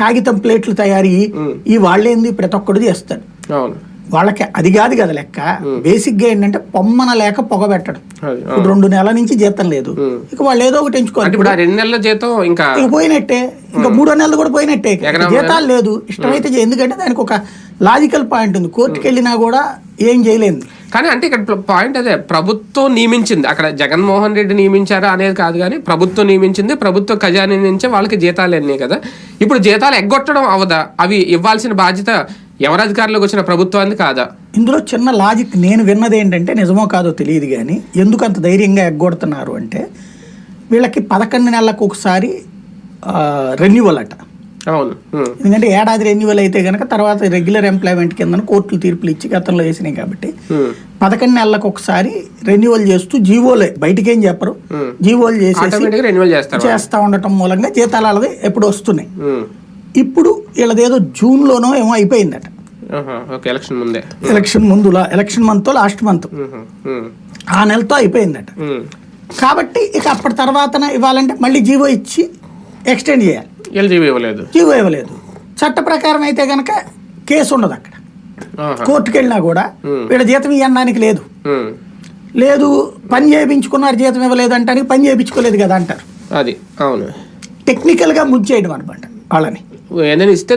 కాగితం ప్లేట్లు తయారీ ఈ వాళ్ళేంది ప్రతి ఒక్కడు చేస్తాడు వాళ్ళకి అది కాదు కదా లెక్క. బేసిక్గా ఏంటంటే పొమ్మన లేక పొగ పెట్టడం. ఇప్పుడు రెండు నెలల నుంచి జీతం లేదు. ఇక వాళ్ళు ఏదో ఒకటి ఎంచుకోవాలి. రెండు నెలల జీతం ఇంకా పోయినట్టే. ఇంకా మూడో నెలలు కూడా పోయినట్టే. జీతాలు లేదు. ఇష్టమైతే. ఎందుకంటే దానికి ఒక లాజికల్ పాయింట్ ఉంది. కోర్టుకి వెళ్ళినా కూడా ఏం చేయలేదు కానీ అంటే ఇక్కడ పాయింట్ అదే ప్రభుత్వం నియమించింది. అక్కడ జగన్మోహన్ రెడ్డి నియమించారా అనేది కాదు కానీ ప్రభుత్వం నియమించింది ప్రభుత్వ ఖజానా నుంచే వాళ్ళకి జీతాలు అన్నాయి కదా. ఇప్పుడు జీతాలు ఎగ్గొట్టడం అవదా? అవి ఇవ్వాల్సిన బాధ్యత ఎవరి అధికారంలోకి వచ్చిన ప్రభుత్వానికి కాదా? ఇందులో చిన్న లాజిక్ నేను విన్నది ఏంటంటే నిజమో కాదో తెలియదు కానీ ఎందుకు అంత ధైర్యంగా ఎగ్గొడుతున్నారు అంటే వీళ్ళకి పదకొండు నెలలకు ఒకసారి రెన్యువల్ అట. అవును. ఎందుకంటే ఏడాది రెన్యువల్ అయితే కనుక తర్వాత రెగ్యులర్ ఎంప్లాయ్మెంట్ కింద కోర్టులు తీర్పులు ఇచ్చి గతంలో వేసినాయి కాబట్టి పదకొండు నెలలకు ఒకసారి రెన్యువల్ చేస్తూ జీవోలే బయటికేం చెప్పరు. జీవోలు చేసేసి రెన్యువల్ చేస్తా ఉండటం మూలంగా జీతాలు అలాగే ఎప్పుడు వస్తున్నాయి. ఇప్పుడు వీళ్ళదేదో జూన్లోనో ఏమో అయిపోయిందట. ఎలక్షన్ ముందే. ఎలక్షన్ ముందులా ఎలక్షన్ మంత్ లాస్ట్ మంత్. ఆ నెలతో అయిపోయిందట. కాబట్టి ఇక అప్పటి తర్వాతన ఇవ్వాలంటే మళ్ళీ జీవో ఇచ్చి ఎక్స్టెండ్ చేయాలి. ఎల్జీబీ ఇవ్వలేదు. జీవో ఇవ్వలేదు. చట్ట ప్రకారం అయితే కనుక కేసు ఉండదు అక్కడ కోర్టుకు వెళ్ళినా కూడా వీళ్ళ జీతం ఇవ్వడానికి లేదు. లేదు పని చేయించుకున్నారు జీతం ఇవ్వలేదు అంటానికి పని చేయించుకోలేదు కదా అంటారు. అది అవును. టెక్నికల్గా ముంచేయడం అనమాట వాళ్ళని. ఏదైనా ఇస్తే